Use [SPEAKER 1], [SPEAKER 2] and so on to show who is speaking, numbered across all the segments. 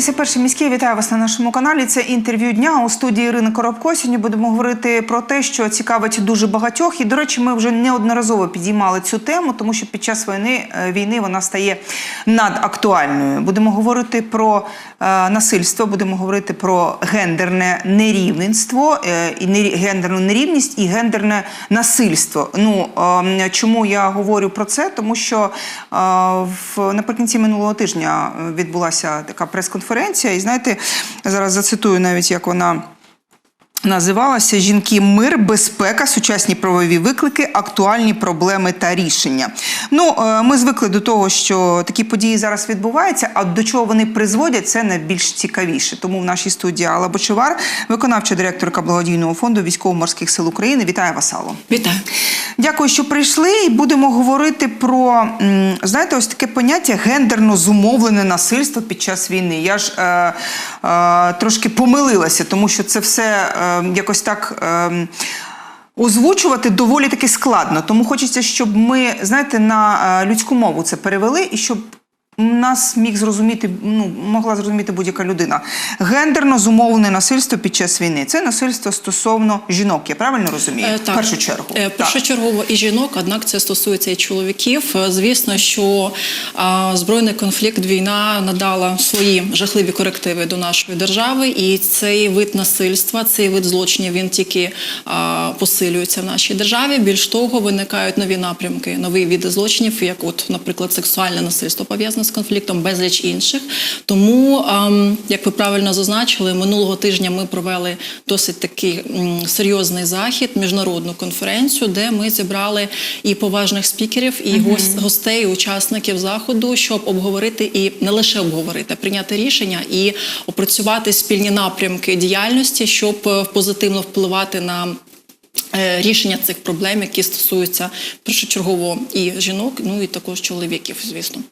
[SPEAKER 1] дивитеся перший міський. Вітаю вас на нашому каналі. Це інтерв'ю дня у студії Ірини Коробко. Сьогодні будемо говорити про те, що цікавить дуже багатьох. І, до речі, ми вже неодноразово підіймали цю тему, тому що під час війни е, війни вона стає надактуальною. Будемо говорити про е, насильство, будемо говорити про гендерне нерівенство е, і нері- гендерну нерівність і гендерне насильство. Ну е, чому я говорю про це? Тому що е, в наприкінці минулого тижня е, відбулася така прес-конференція, і знаєте, зараз зацитую навіть як вона. Називалася Жінки, мир, безпека, сучасні правові виклики, актуальні проблеми та рішення. Ну, е, ми звикли до того, що такі події зараз відбуваються, а до чого вони призводять, це найбільш цікавіше. Тому в нашій студії Алла Бочевар, виконавча директорка благодійного фонду військово-морських сил України. Вітаю вас, Алло.
[SPEAKER 2] Вітаю.
[SPEAKER 1] Дякую, що прийшли. І будемо говорити про знаєте, ось таке поняття гендерно зумовлене насильство під час війни. Я ж е, е, трошки помилилася, тому що це все е, якось так. Е, Озвучувати доволі таки складно, тому хочеться, щоб ми, знаєте, на е, людську мову це перевели і щоб нас міг зрозуміти, ну могла зрозуміти будь-яка людина. Гендерно зумовлене насильство під час війни. Це насильство стосовно жінок. Я правильно розумію?
[SPEAKER 2] Е,
[SPEAKER 1] В першу чергу.
[SPEAKER 2] Е,
[SPEAKER 1] Так.
[SPEAKER 2] Першочергово і жінок, однак це стосується і чоловіків. Е, Звісно, що а, збройний конфлікт, війна надала свої жахливі корективи до нашої держави, і цей вид насильства, цей вид злочинів він тільки а, посилюється в нашій державі. Більш того, виникають нові напрямки, нові види злочинів, як, от, наприклад, сексуальне насильство пов'язане з конфліктом, безліч інших. Тому, як ви правильно зазначили, минулого тижня ми провели досить такий серйозний захід, міжнародну конференцію, де ми зібрали і поважних спікерів, і гос- гостей, і учасників заходу, щоб обговорити і не лише обговорити, а прийняти рішення і опрацювати спільні напрямки діяльності, щоб е, позитивно впливати на. е, Рішення цих проблем, які стосуються першочергово і жінок, ну і також чоловіків, звісно.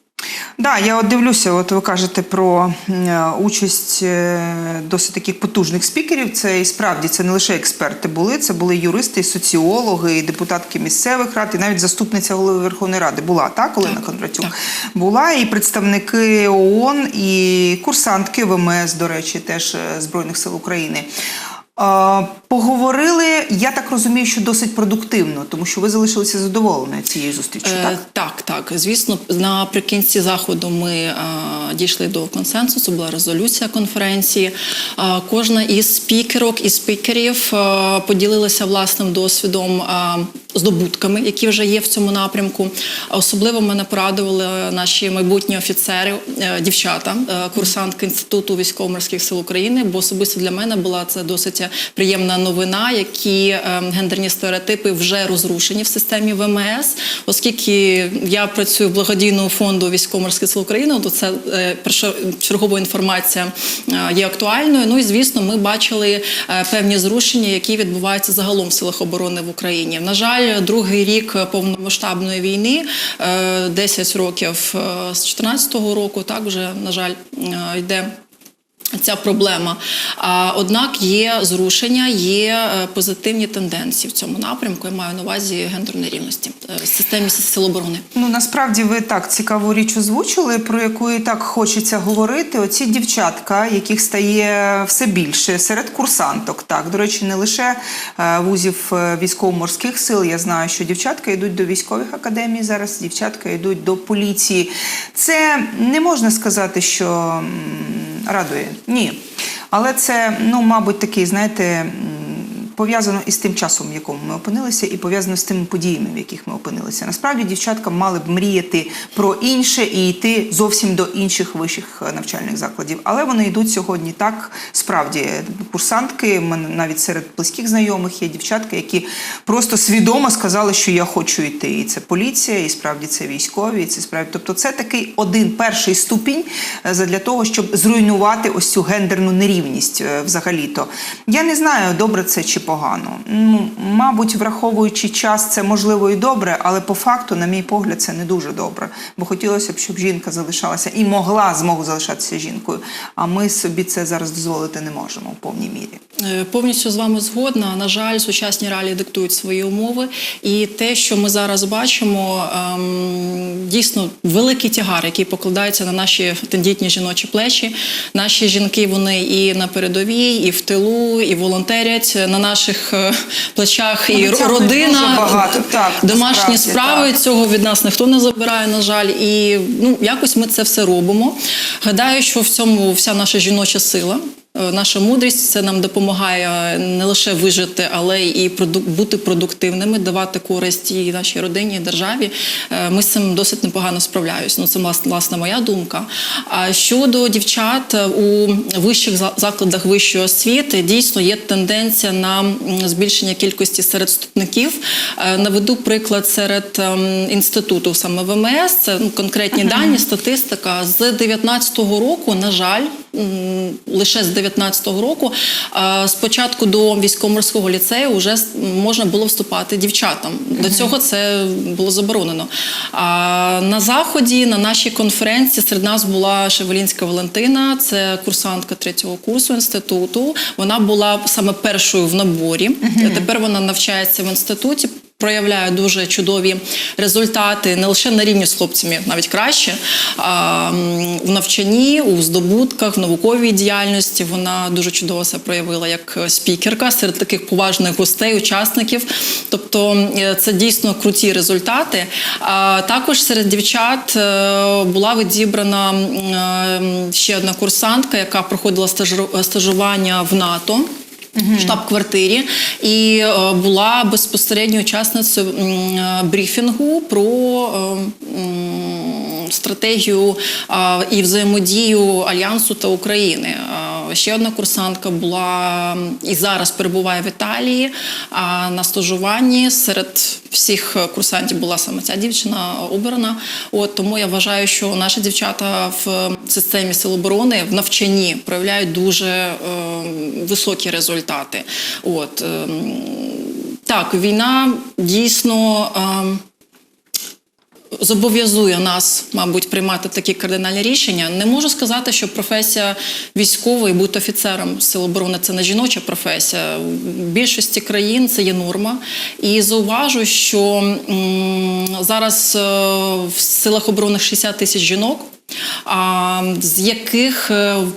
[SPEAKER 1] Да, я от дивлюся, от ви кажете про е, участь е, досить таких потужних спікерів. Це і справді це не лише експерти були, це були юристи, і соціологи, і депутатки місцевих рад, і навіть заступниця голови Верховної Ради була так, Олена Кондратюк.
[SPEAKER 2] так.
[SPEAKER 1] Була і представники ООН, і курсантки ВМС, до речі, теж е, Збройних сил України. Поговорили, я так розумію, що досить продуктивно, тому що ви залишилися задоволені цією зустрічю,
[SPEAKER 2] Е,
[SPEAKER 1] так?
[SPEAKER 2] так, так. Звісно, наприкінці заходу ми е, дійшли до консенсусу. Була резолюція конференції. Е, кожна із спікерок і спікерів е, поділилася власним досвідом. е, Здобутками, які вже є в цьому напрямку, особливо мене порадували наші майбутні офіцери, е, дівчата, е, курсантки інституту військово-морських сил України. Бо особисто для мене була це досить приємна новина, які е, гендерні стереотипи вже розрушені в системі ВМС, оскільки я працюю в благодійному фонду військово-морських сил України, то це першочергова інформація є актуальною. Ну і звісно, ми бачили певні зрушення, які відбуваються загалом в силах оборони в Україні. На жаль, другий рік повномасштабної війни, е, 10 років е, з 2014 року, так вже на жаль е, йде. Ця проблема. Однак є зрушення, є е, позитивні тенденції в цьому напрямку. Я маю на увазі гендерної рівності е, в системі сил оборони.
[SPEAKER 1] Ну насправді ви так цікаву річ озвучили, про яку і так хочеться говорити. Оці дівчатка, яких стає все більше серед курсанток. Так, до речі, не лише е, вузів військово-морських сил. Я знаю, що дівчатка йдуть до військових академій. Зараз дівчатка йдуть до поліції. Це не можна сказати, що радує. Ні. Але це, ну, мабуть, такий, знаєте. Пов'язано із тим часом, в якому ми опинилися, і пов'язано з тими подіями, в яких ми опинилися. Насправді дівчатка мали б мріяти про інше і йти зовсім до інших вищих е, навчальних закладів. Але вони йдуть сьогодні так. Справді, курсантки, навіть серед близьких знайомих є дівчатки, які просто свідомо сказали, що я хочу йти. І це поліція, і справді це військові, і це справді. Тобто, це такий один перший ступінь е, для того, щоб зруйнувати ось цю гендерну нерівність е, взагалі-то. Я не знаю, добре це чи погано. Ну, мабуть, враховуючи час, це можливо і добре, але по факту, на мій погляд, це не дуже добре. Бо хотілося б, щоб жінка залишалася і могла змогу залишатися жінкою. А ми собі це зараз дозволити не можемо в повній мірі.
[SPEAKER 2] Е, Повністю з вами згодна. На жаль, сучасні реалії диктують свої умови, і те, що ми зараз бачимо, ем, дійсно великий тягар, який покладається на наші тендітні жіночі плечі. Наші жінки вони і на передовій, і в тилу, і волонтерять на наших е, плечах, і
[SPEAKER 1] Ну,
[SPEAKER 2] родина,
[SPEAKER 1] багато, так,
[SPEAKER 2] домашні справи.
[SPEAKER 1] так.
[SPEAKER 2] Цього від нас ніхто не забирає, на жаль, і ну якось ми це все робимо. Гадаю, що в цьому вся наша жіноча сила. Е, Наша мудрість це нам допомагає не лише вижити, але і бути продуктивними, давати користь і нашій родині, і державі. Е, Ми з цим досить непогано справляюсь. Ну це власне, моя думка. А щодо дівчат е, у вищих закладах вищої освіти, дійсно є тенденція на збільшення кількості серед вступників. Наведу приклад серед ем, інституту саме ВМС. Це ну, конкретні дані, статистика з 19-го року, на жаль, лише з 19-го року спочатку до військово-морського ліцею вже можна було вступати дівчатам. До цього це було заборонено. А на заході, на нашій конференції, серед нас була Шевелінська Валентина, це курсантка третього курсу інституту. Вона була саме першою в наборі. Тепер вона навчається в інституті. Проявляє дуже чудові результати не лише на рівні з хлопцями, навіть краще а в навчанні, у здобутках, в науковій діяльності. Вона дуже чудово себе проявила як спікерка серед таких поважних гостей, учасників. Тобто це дійсно круті результати. А також серед дівчат е, була відібрана е, ще одна курсантка, яка проходила стажу- стажування в НАТО в штаб-квартирі і е, була безпосередньо учасницею брифінгу про е, стратегію і взаємодію альянсу та України. Ще одна курсантка була і зараз перебуває в Італії. А на стажуванні серед всіх курсантів була саме ця дівчина обрана. От тому я вважаю, що наші дівчата в системі Сил оборони в навчанні проявляють дуже е, високі результати. От е, так, війна дійсно. Е, Зобов'язує нас, мабуть, приймати такі кардинальні рішення. Не можу сказати, що професія військової, бути офіцером сил оборони це не жіноча професія. В більшості країн це є норма. І зауважу, що зараз е, в силах оборони 60 тисяч жінок. З яких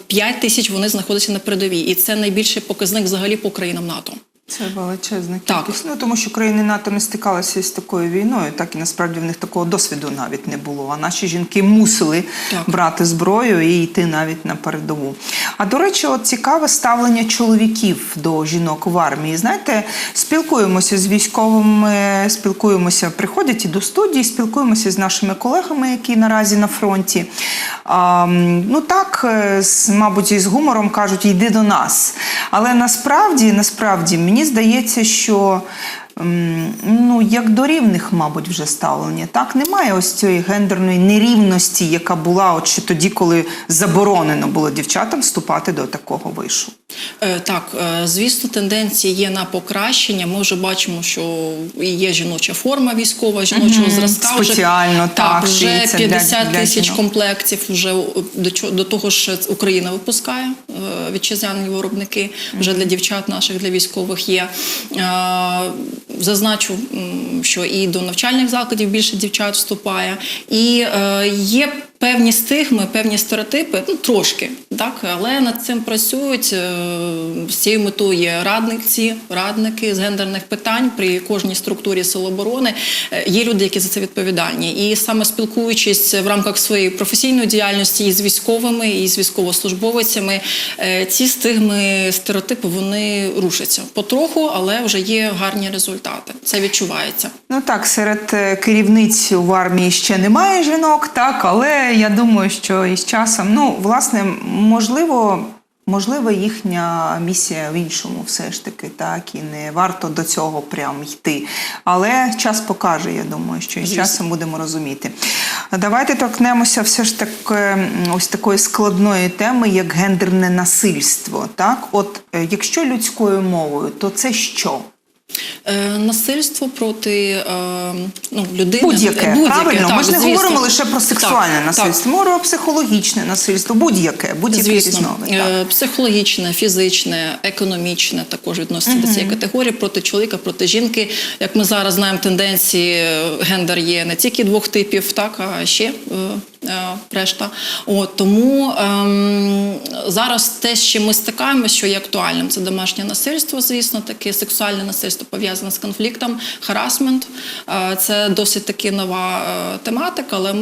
[SPEAKER 2] 5 тисяч вони знаходяться на передовій, і це найбільший показник взагалі по країнам НАТО.
[SPEAKER 1] Це величезна
[SPEAKER 2] Так.
[SPEAKER 1] кількість. Ну тому що країни НАТО не стикалися з такою війною, так і насправді в них такого досвіду навіть не було. А наші жінки мусили
[SPEAKER 2] Так.
[SPEAKER 1] брати зброю і йти навіть на передову. А до речі, от цікаве ставлення чоловіків до жінок в армії. Знаєте, спілкуємося з військовими, спілкуємося, приходять і до студії, спілкуємося з нашими колегами, які наразі на фронті. А, ну так, е, мабуть, і з гумором кажуть, йди до нас. Але насправді, насправді, мені здається, що. М, Ну, як до рівних, мабуть, вже ставлення. Так, немає ось цієї гендерної нерівності, яка була от ще тоді, коли заборонено було дівчатам вступати до такого вишу.
[SPEAKER 2] Е, Так, е, звісно, тенденції є на покращення. Ми вже бачимо, що є жіноча форма військова, жіночого
[SPEAKER 1] Мгм,
[SPEAKER 2] зразка.
[SPEAKER 1] спеціально, так,
[SPEAKER 2] вже
[SPEAKER 1] шиється для-
[SPEAKER 2] 50
[SPEAKER 1] для
[SPEAKER 2] тисяч
[SPEAKER 1] жінок.
[SPEAKER 2] комплектів. Вже до до того ж Україна випускає е, вітчизняні виробники. Вже для дівчат наших, для військових є. Зазначу, що і до навчальних закладів більше дівчат вступає, і е, є певні стигми, певні стереотипи, ну трошки, так, але над цим працюють. Е, З цією метою є радниці, радники з гендерних питань при кожній структурі Сил оборони. Е, Є люди, які за це відповідальні. І саме спілкуючись в рамках своєї професійної діяльності і з військовими, і з військовослужбовицями, е, ці стигми, стереотипи вони рушаться потроху, але вже є гарні результати. Це відчувається.
[SPEAKER 1] Ну так, серед е, керівниць в армії ще немає жінок, так, але я думаю, що із часом, ну, власне, можливо. Можливо, їхня місія в іншому все ж таки, так, і не варто до цього прям йти. Але час покаже, я думаю, що з часом будемо розуміти. Давайте торкнемося все ж таки ось такої складної теми, як гендерне насильство. Так, от е, якщо людською мовою, то це що?
[SPEAKER 2] Е, насильство проти е, ну, людини.
[SPEAKER 1] Будь-яке,
[SPEAKER 2] Будь-яке,
[SPEAKER 1] правильно?
[SPEAKER 2] так,
[SPEAKER 1] Ми ж не
[SPEAKER 2] звісно.
[SPEAKER 1] говоримо лише про сексуальне
[SPEAKER 2] Так,
[SPEAKER 1] насильство, ми говоримо про психологічне насильство, будь-яке, будь-яке різновид.
[SPEAKER 2] Е, психологічне, фізичне, економічне також відноситься до цієї категорії проти чоловіка, проти жінки. Як ми зараз знаємо, тенденції гендер є не тільки двох типів, так а ще решта. От тому ем, зараз те, з чим ми стикаємося, що є актуальним, це домашнє насильство, звісно, таке сексуальне насильство пов'язане з конфліктом, харасмент. Е, Це досить таки нова е, тематика, але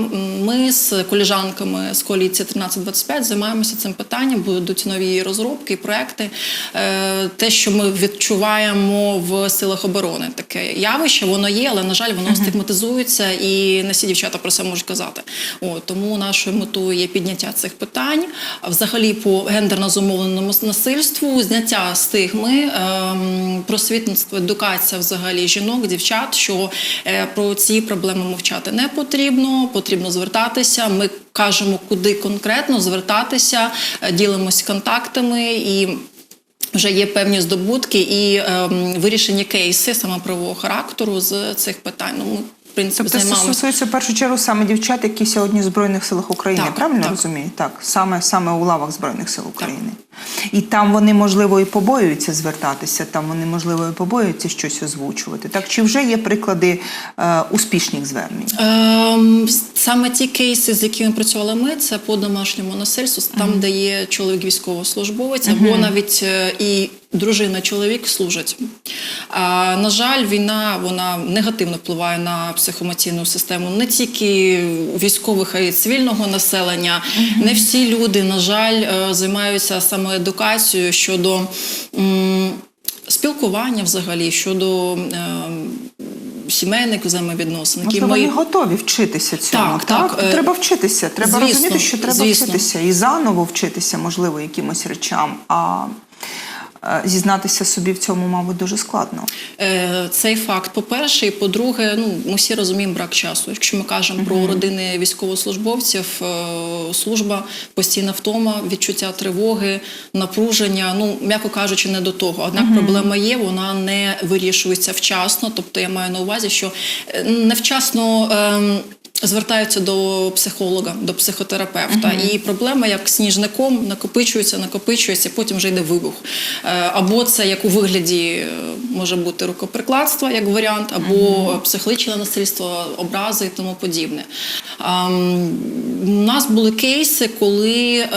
[SPEAKER 2] ми з коліжанками з коаліції 1325 займаємося цим питанням. Будуть нові розробки, проекти. Е, Те, що ми відчуваємо в силах оборони, таке явище, воно є, але на жаль, воно стигматизується, і не всі дівчата про це можуть казати. От, тому нашою метою є підняття цих питань. Взагалі по гендерно зумовленому насильству, зняття стигми, ем, просвітництво, едукація взагалі жінок, дівчат, що е, про ці проблеми мовчати не потрібно, потрібно звертатися. Ми кажемо, куди конкретно звертатися, е, ділимось контактами і. Вже є певні здобутки і ем, вирішені кейси саме правового характеру з цих питань. Ну, ми, принципі,
[SPEAKER 1] Тобто це стосується в першу чергу саме дівчат, які сьогодні в Збройних силах України,
[SPEAKER 2] Так,
[SPEAKER 1] правильно
[SPEAKER 2] так.
[SPEAKER 1] розумію? Так, саме, саме у лавах Збройних сил України. І там вони, можливо, і побоюються звертатися, там вони, можливо, і побоюються щось озвучувати. Так, чи вже є приклади е, успішних звернень?
[SPEAKER 2] Ем, саме ті кейси, з якими працювали ми, це по домашньому насильству, там, де є чоловік військовослужбовець, або навіть е, і дружина чоловік служать. А, на жаль, війна вона негативно впливає на психоемоційну систему не тільки військових, а й цивільного населення. Не всі люди, на жаль, е, самоедукацією щодо. м, Спілкування взагалі щодо е, сімейних взаємовідносин,
[SPEAKER 1] Можливо,
[SPEAKER 2] ми
[SPEAKER 1] вони готові вчитися цьому.
[SPEAKER 2] Так, так, так?
[SPEAKER 1] Треба вчитися. Треба
[SPEAKER 2] звісно,
[SPEAKER 1] розуміти, що треба
[SPEAKER 2] звісно.
[SPEAKER 1] вчитися і заново вчитися, можливо, якимось речам. А е, зізнатися собі в цьому, мабуть, дуже складно.
[SPEAKER 2] Е, Цей факт, по-перше, і по-друге, ну ми всі розуміємо брак часу. Якщо ми кажемо про родини військовослужбовців, е, служба, постійна втома, відчуття тривоги, напруження. Ну, м'яко кажучи, не до того. Однак проблема є, вона не вирішується вчасно. Тобто я маю на увазі, що е, невчасно. ем, Звертаються до психолога, до психотерапевта, і проблема як сніжником накопичується, накопичується, потім вже йде вибух. Е, Або це як у вигляді е, може бути рукоприкладства як варіант, або психологічне насильство, образи і тому подібне. У нас були кейси, коли.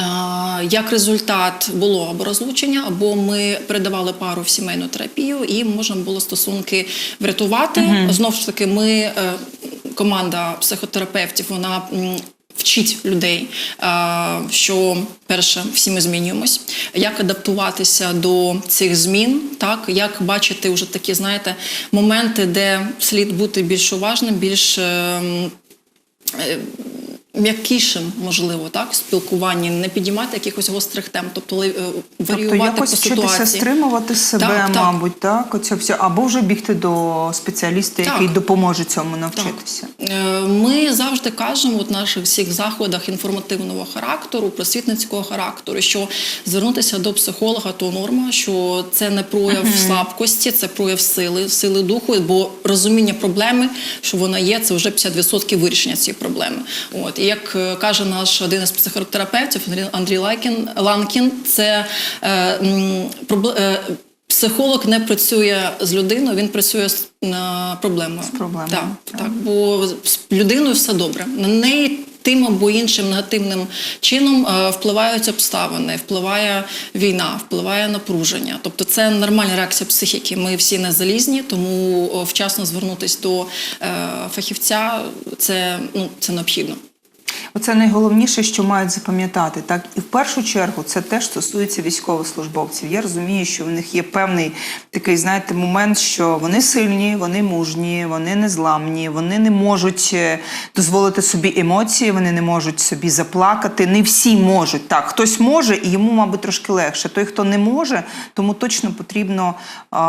[SPEAKER 2] Ем, Е, Як результат було або розлучення, або ми передавали пару в сімейну терапію, і можна було стосунки врятувати. Знову ж таки, ми е, команда психотерапевтів, вона вчить людей, е, що перше, всі ми змінюємось, як адаптуватися до цих змін, так як бачити вже такі, знаєте, моменти, де слід бути більш уважним, більш. М'якішим, можливо, так, в спілкуванні, не підіймати якихось гострих тем, тобто е,
[SPEAKER 1] Тобто
[SPEAKER 2] варіювати
[SPEAKER 1] якось
[SPEAKER 2] по
[SPEAKER 1] вчитися
[SPEAKER 2] ситуації.
[SPEAKER 1] стримувати себе,
[SPEAKER 2] Так, так.
[SPEAKER 1] мабуть, так? Оце все. Або вже бігти до спеціаліста,
[SPEAKER 2] Так.
[SPEAKER 1] який допоможе цьому навчитися.
[SPEAKER 2] Е, Ми завжди кажемо от в наших всіх заходах інформативного характеру, просвітницького характеру, що звернутися до психолога то норма, що це не прояв слабкості, це прояв сили, сили духу, бо розуміння проблеми, що вона є, це вже 50% вирішення цієї проблеми. От і як е, каже наш один із психотерапевтів Андрій- Лайкін Ланкін, це е, е, Психолог не працює з людиною, він працює з е, проблемою.
[SPEAKER 1] З проблемою,
[SPEAKER 2] Так,
[SPEAKER 1] так.
[SPEAKER 2] бо з людиною все добре. На неї тим або іншим негативним чином е, впливають обставини, впливає війна, впливає напруження. Тобто це нормальна реакція психіки. Ми всі не залізні, тому вчасно звернутися до е, фахівця це, ну, це необхідно.
[SPEAKER 1] Оце найголовніше, що мають запам'ятати. Так і в першу чергу це теж стосується військовослужбовців. Я розумію, що в них є певний такий, знаєте, момент, що вони сильні, вони мужні, вони незламні, вони не можуть е, дозволити собі емоції, вони не можуть собі заплакати. Не всі можуть. Так, хтось може, і йому, мабуть, трошки легше. Той, хто не може, тому точно потрібна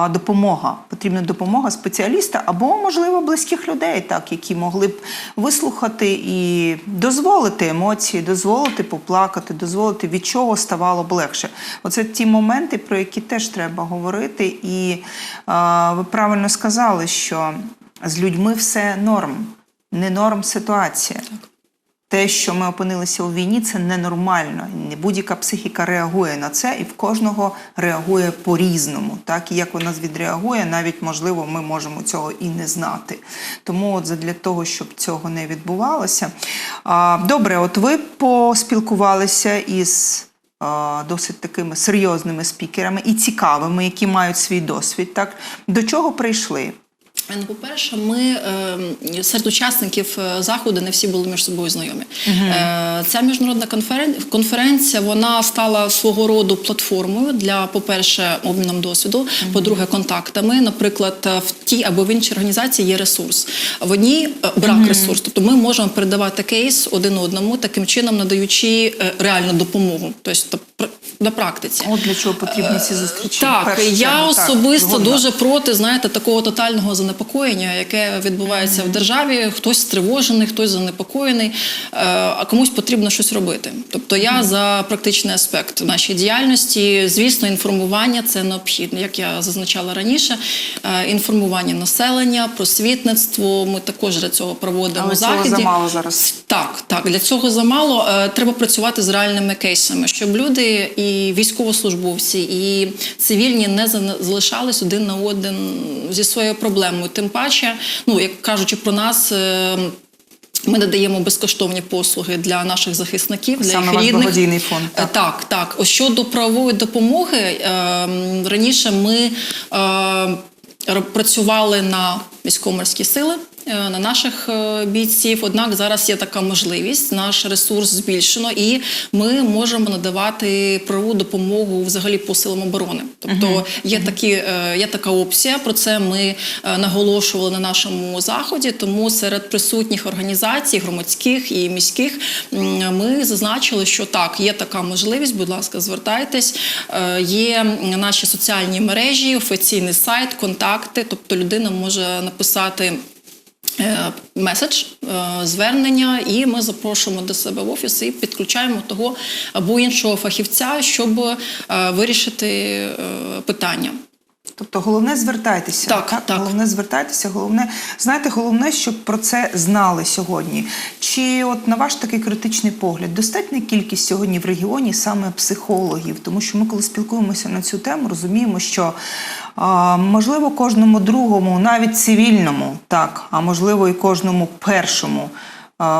[SPEAKER 1] допомога. Потрібна допомога спеціаліста або, можливо, близьких людей, так, які могли б вислухати і дозволити емоції, дозволити поплакати, дозволити від чого ставало б легше. Оце ті моменти, про які теж треба говорити. І а, ви правильно сказали, що з людьми все норм, не норм ситуація. Те, що ми опинилися у війні, це ненормально. Не Будь-яка психіка реагує на це, і в кожного реагує по-різному. Так і як вона відреагує, навіть можливо, ми можемо цього і не знати. Тому, от для того, щоб цього не відбувалося. Добре, от ви поспілкувалися із. Досить такими серйозними спікерами і цікавими, які мають свій досвід. Так до чого прийшли?
[SPEAKER 2] Ну, по-перше, ми е, серед учасників е, заходу не всі були між собою знайомі. Е, ця міжнародна конферен- конференція вона стала свого роду платформою для, по-перше, обміном досвіду, по-друге, контактами. Наприклад, в тій або в іншій організації є ресурс. В одній брак ресурсу. Тобто ми можемо передавати кейс один одному, таким чином надаючи реальну допомогу. Тобто на практиці.
[SPEAKER 1] От для чого потрібні ці зустрічі.
[SPEAKER 2] Так,
[SPEAKER 1] першу
[SPEAKER 2] я
[SPEAKER 1] чергу.
[SPEAKER 2] Особисто
[SPEAKER 1] згодна.
[SPEAKER 2] дуже проти знаєте такого тотального занепокоєння, яке відбувається в державі. Хтось стривожений, хтось занепокоєний, е, а комусь потрібно щось робити. Тобто я за практичний аспект нашої діяльності. Звісно, інформування це необхідно, як я зазначала раніше. е, Інформування населення, просвітництво. Ми також для цього проводимо
[SPEAKER 1] Але цього
[SPEAKER 2] заходи.
[SPEAKER 1] замало зараз.
[SPEAKER 2] Так, так для цього замало. Е, Треба працювати з реальними кейсами, щоб люди і військовослужбовці, і цивільні не залишались один на один зі своєю проблемою. Тим паче, ну як кажучи про нас. е, Ми надаємо безкоштовні послуги для наших захисників, для
[SPEAKER 1] Саме
[SPEAKER 2] їх
[SPEAKER 1] ваш
[SPEAKER 2] рідних.
[SPEAKER 1] благодійний фонд,
[SPEAKER 2] Е, Так, так. Ось щодо правової допомоги, е, раніше ми е, працювали на військово-морські сили. Е, На наших е, бійців, однак зараз є така можливість, наш ресурс збільшено, і ми можемо надавати правову допомогу взагалі по силам оборони. Тобто є такі, е, є така опція. Про це ми наголошували на нашому заході. Тому серед присутніх організацій, громадських і міських, ми зазначили, що так, є така можливість. Будь ласка, звертайтесь. Є наші соціальні мережі, офіційний сайт, контакти. Тобто людина може написати. Е, Меседж, е, звернення, і ми запрошуємо до себе в офіс і підключаємо того або іншого фахівця, щоб е, вирішити питання.
[SPEAKER 1] Тобто головне звертайтеся.
[SPEAKER 2] Так, так.
[SPEAKER 1] Головне звертайтеся, головне, знаєте, головне, щоб про це знали сьогодні. Чи от на ваш такий критичний погляд, достатня кількість сьогодні в регіоні саме психологів? Тому що ми, коли спілкуємося на цю тему, розуміємо, що а, можливо кожному другому, навіть цивільному, так, а можливо і кожному першому.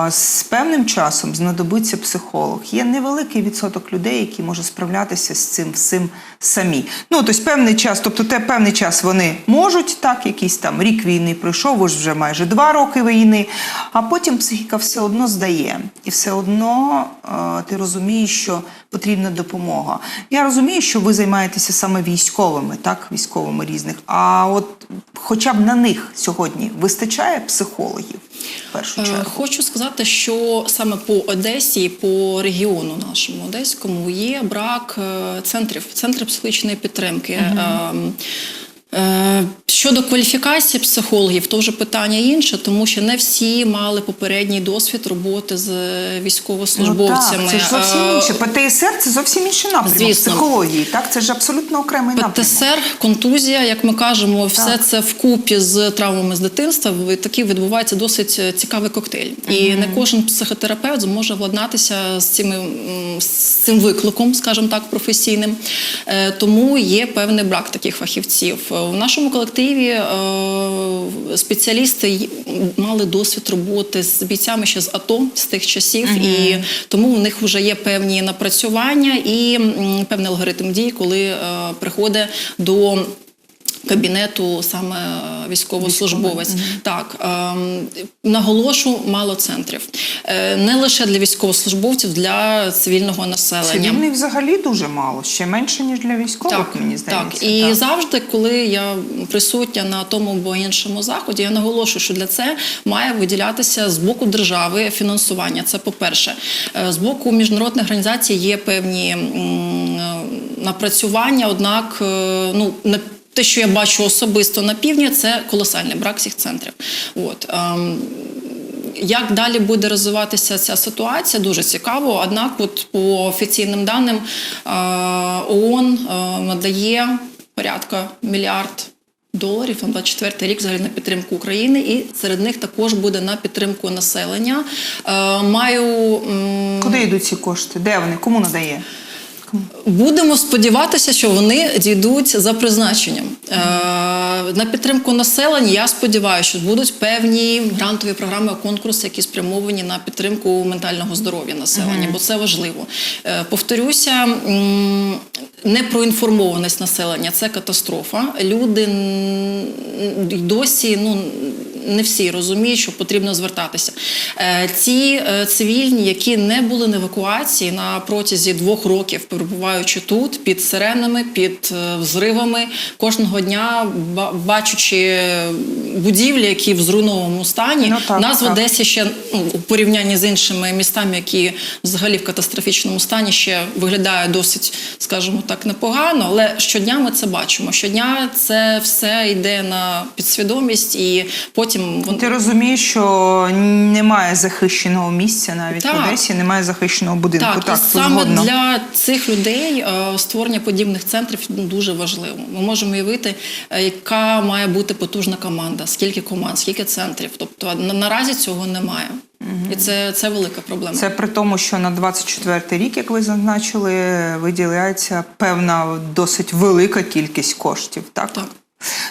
[SPEAKER 1] З певним часом знадобиться психолог. Є невеликий відсоток людей, які можуть справлятися з цим всім самі. Ну, тобто певний час, тобто те певний час вони можуть, так, якийсь там рік війни пройшов, ось вже майже два роки війни, а потім психіка все одно здає. І все одно е, ти розумієш, що потрібна допомога. Я розумію, що ви займаєтеся саме військовими, так, військовими різних. А от хоча б на них сьогодні вистачає психологів в першу
[SPEAKER 2] Е,
[SPEAKER 1] чергу.
[SPEAKER 2] Хочу сказати, що саме по Одесі, по регіону нашому одеському є брак е, центрів, центрів психологічної підтримки. Е, Щодо кваліфікації психологів, то вже питання інше, тому що не всі мали попередній досвід роботи з військовослужбовцями.
[SPEAKER 1] Ну, так, це ж зовсім
[SPEAKER 2] Е,
[SPEAKER 1] інше. ПТСР це зовсім інший напрямок
[SPEAKER 2] Звісно.
[SPEAKER 1] психології. Так, це ж абсолютно окремий напрямок.
[SPEAKER 2] ПТСР, контузія, як ми кажемо, все
[SPEAKER 1] Так.
[SPEAKER 2] це вкупі з травмами з дитинства. Такий відбувається досить е, цікавий коктейль. І не кожен психотерапевт зможе владнатися з цими з цим викликом, скажімо так, професійним. Е, Тому є певний брак таких фахівців. У нашому колективі е, спеціалісти мали досвід роботи з бійцями ще з АТО з тих часів, і тому у них вже є певні напрацювання і певний алгоритм дій, коли е, приходить до кабінету саме військовослужбовець. Так ем, наголошу мало центрів, Е, не лише для військовослужбовців, для цивільного населення.
[SPEAKER 1] Цивільних взагалі дуже мало, ще менше, ніж для військових,
[SPEAKER 2] Так,
[SPEAKER 1] мені здається.
[SPEAKER 2] так. І завжди, коли я присутня на тому або іншому заході, я наголошую, що для це має виділятися з боку держави фінансування. Це по-перше, Е, з боку міжнародних організацій є певні е, напрацювання, однак, ну не те, що я бачу особисто на півдні, це колосальний брак цих центрів. От. ем, як далі буде розвиватися ця ситуація, дуже цікаво. Однак, от по офіційним даним, е, ООН е, надає порядка мільярд. Доларів на 24 рік взагалі на підтримку України, і серед них також буде на підтримку населення. Е, маю
[SPEAKER 1] Куди йдуть ці кошти? Де вони? Кому надає?
[SPEAKER 2] Будемо сподіватися, що вони дійдуть за призначенням. Е, на підтримку населення я сподіваюся, що будуть певні грантові програми, конкурси, які спрямовані на підтримку ментального здоров'я населення, бо це важливо. Е, повторюся, м, непроінформованість населення це катастрофа. Люди досі ну, не всі розуміють, що потрібно звертатися. Е, Ці е, цивільні, які не були на евакуації на протязі двох років, перебуваючи тут, під сиренами, під е, взривами, кожного дня бачучи будівлі, які в зруйнованому стані,
[SPEAKER 1] Ну, так,
[SPEAKER 2] нас в. Одесі ще ну, у порівнянні з іншими містами, які взагалі в катастрофічному стані, ще виглядає досить, скажімо так, непогано. Але щодня ми це бачимо. Щодня це все йде на підсвідомість, і потім вон-
[SPEAKER 1] Ти розумієш, що немає захищеного місця навіть
[SPEAKER 2] Так.
[SPEAKER 1] в Одесі, немає захищеного будинку.
[SPEAKER 2] Так,
[SPEAKER 1] Так,
[SPEAKER 2] і саме
[SPEAKER 1] згодна.
[SPEAKER 2] для цих людей е, створення подібних центрів ну, дуже важливо. Ми можемо уявити, е, яка має бути потужна команда, скільки команд, скільки центрів. Тобто на, наразі цього немає. І це, це велика проблема.
[SPEAKER 1] Це при тому, що на 24 рік, як ви зазначили, виділяється певна досить велика кількість коштів. Так?
[SPEAKER 2] Так.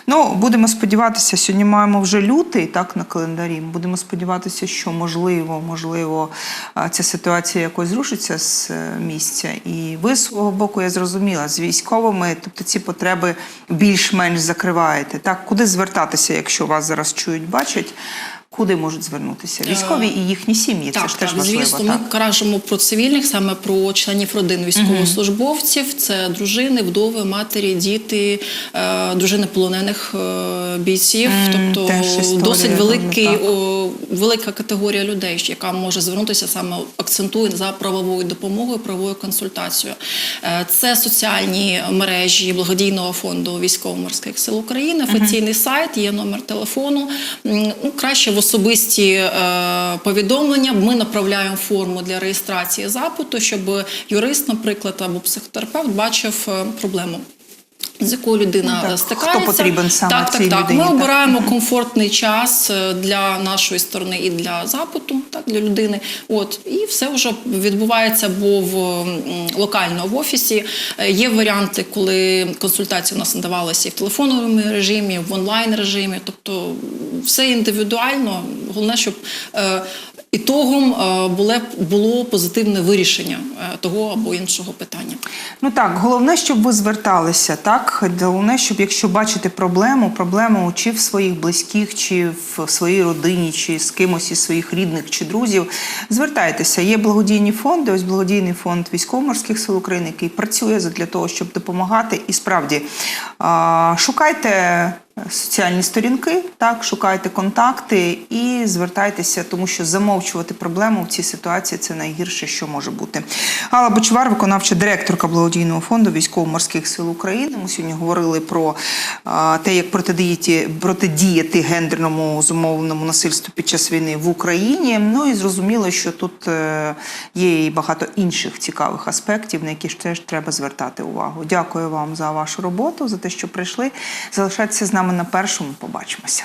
[SPEAKER 1] Ну, будемо сподіватися, сьогодні маємо вже лютий так на календарі. Будемо сподіватися, що можливо, можливо, ця ситуація якось зрушиться з е, місця. І ви з свого боку, я зрозуміла, з військовими, тобто ці потреби більш-менш закриваєте. Так, куди звертатися, якщо вас зараз чують, бачать? Куди можуть звернутися? Військові і їхні сім'ї.
[SPEAKER 2] Так,
[SPEAKER 1] це ж теж
[SPEAKER 2] так,
[SPEAKER 1] важливо.
[SPEAKER 2] звісно,
[SPEAKER 1] так?
[SPEAKER 2] ми кажемо про цивільних, саме про членів родин військовослужбовців. Це дружини, вдови, матері, діти, е, дружини полонених е, бійців. Тобто
[SPEAKER 1] історія,
[SPEAKER 2] досить великий, о, велика категорія людей, яка може звернутися саме акцентує за правовою допомогою, правовою консультацією. Е, Це соціальні мережі благодійного фонду військово-морських сил України, офіційний сайт, є номер телефону. Ну, краще особисті е, повідомлення. Ми направляємо форму для реєстрації запиту, щоб юрист, наприклад, або психотерапевт бачив е, проблему. З якою людина
[SPEAKER 1] Ну, так,
[SPEAKER 2] стикається,
[SPEAKER 1] хто потрібен саме
[SPEAKER 2] так,
[SPEAKER 1] цій
[SPEAKER 2] так, так.
[SPEAKER 1] людині,
[SPEAKER 2] Ми
[SPEAKER 1] так.
[SPEAKER 2] обираємо комфортний час е, для нашої сторони і для запиту, так для людини. От і все вже відбувається або в локально в офісі. Е, Є варіанти, коли консультації у нас надавалися і в телефонному режимі, в онлайн режимі. Тобто все індивідуально. Головне, щоб е, ітогом е, було, було позитивне вирішення е, того або іншого питання.
[SPEAKER 1] Ну так, головне, щоб ви зверталися. Так, головне, щоб якщо бачите проблему, проблему чи в своїх близьких, чи в своїй родині, чи з кимось із своїх рідних чи друзів, звертайтеся. Є благодійні фонди. Ось благодійний фонд військово-морських сил України, який працює для того, щоб допомагати. І справді шукайте. Соціальні сторінки, так шукайте контакти і звертайтеся, тому що замовчувати проблему в цій ситуації це найгірше, що може бути. Алла Бочвар, виконавча директорка благодійного фонду військово-морських сил України. Ми сьогодні говорили про те, як протидіяти, протидіяти гендерному зумовленому насильству під час війни в Україні. Ну і зрозуміло, що тут е, є і багато інших цікавих аспектів, на які ж теж треба звертати увагу. Дякую вам за вашу роботу, за те, що прийшли. Залишайтеся з нами саме на першому побачимося.